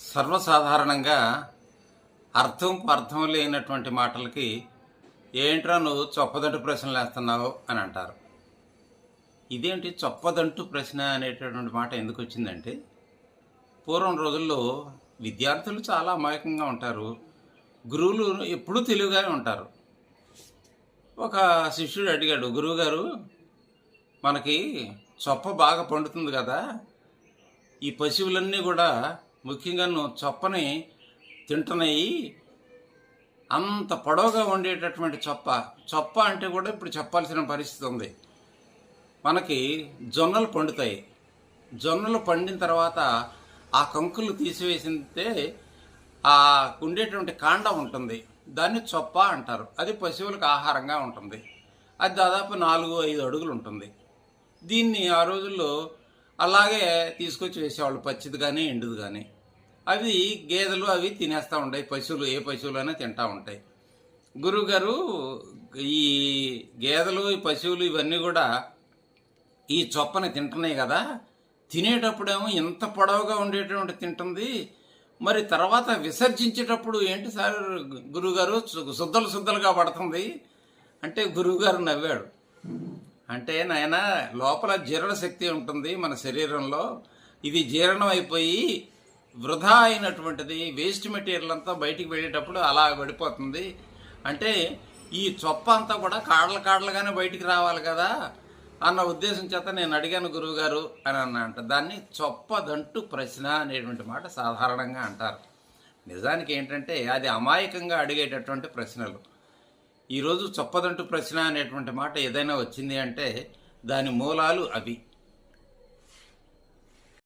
సర్వసాధారణంగా అర్థం అర్థం లేనటువంటి మాటలకి ఏంట్రా నువ్వు చొప్పదంటు ప్రశ్నలు వేస్తున్నావు అని అంటారు. ఇదేంటి చొప్పదంటు ప్రశ్న అనేటటువంటి మాట ఎందుకు వచ్చిందంటే పూర్వం రోజుల్లో విద్యార్థులు చాలా అమాయకంగా ఉంటారు. గురువులు ఎప్పుడూ తెలివిగానే ఉంటారు. ఒక శిష్యుడు అడిగాడు గురువుగారు మనకి చొప్ప బాగా పండుతుంది కదా. ఈ పశువులన్నీ కూడా ముఖ్యంగా నువ్వు చొప్పని తింటున్నాయి అంత పొడవుగా ఉండేటటువంటి చొప్ప. చొప్ప అంటే కూడా ఇప్పుడు చెప్పాల్సిన పరిస్థితి ఉంది. మనకి జొన్నలు పండుతాయి. జొన్నలు పండిన తర్వాత ఆ కంకులు తీసివేసితే ఆ ఉండేటువంటి కాండం ఉంటుంది. దాన్ని చొప్ప అంటారు. అది పశువులకు ఆహారంగా ఉంటుంది. అది దాదాపు నాలుగు ఐదు అడుగులు ఉంటుంది. దీన్ని ఆ రోజుల్లో అలాగే తీసుకొచ్చి వేసేవాళ్ళు పచ్చిది కానీ ఎండుది కానీ అవి గేదెలు అవి తినేస్తూ ఉంటాయి. పశువులు ఏ పశువులైనా తింటూ ఉంటాయి. గురువుగారు ఈ గేదెలు ఈ పశువులు ఇవన్నీ కూడా ఈ చొప్పని తింటున్నాయి కదా. తినేటప్పుడేమో ఇంత పొడవుగా ఉండేటువంటి తింటుంది. మరి తర్వాత విసర్జించేటప్పుడు ఏంటి సార్ గురువుగారు శుద్ధలు శుద్ధలుగా పడుతుంది. అంటే గురువుగారు నవ్వాడు. అంటే నాయన లోపల జీర్ణ శక్తి ఉంటుంది మన శరీరంలో. ఇది జీర్ణం అయిపోయి వృధా అయినటువంటిది వేస్ట్ మెటీరియల్ అంతా బయటికి వెళ్ళేటప్పుడు అలా పడిపోతుంది. అంటే ఈ చొప్ప అంతా కూడా కాడలు కాడలుగానే బయటికి రావాలి కదా అన్న ఉద్దేశం చేత నేను అడిగాను గురువుగారు అని అన్న అంట దాన్ని చొప్పదంటు ప్రశ్న అనేటువంటి మాట సాధారణంగా అంటారు. నిజానికి ఏంటంటే అది అమాయకంగా అడిగేటటువంటి ప్రశ్నలు. ఈరోజు చొప్పదంటు ప్రశ్న అనేటువంటి మాట ఏదైనా వచ్చింది అంటే దాని మూలాలు అవి.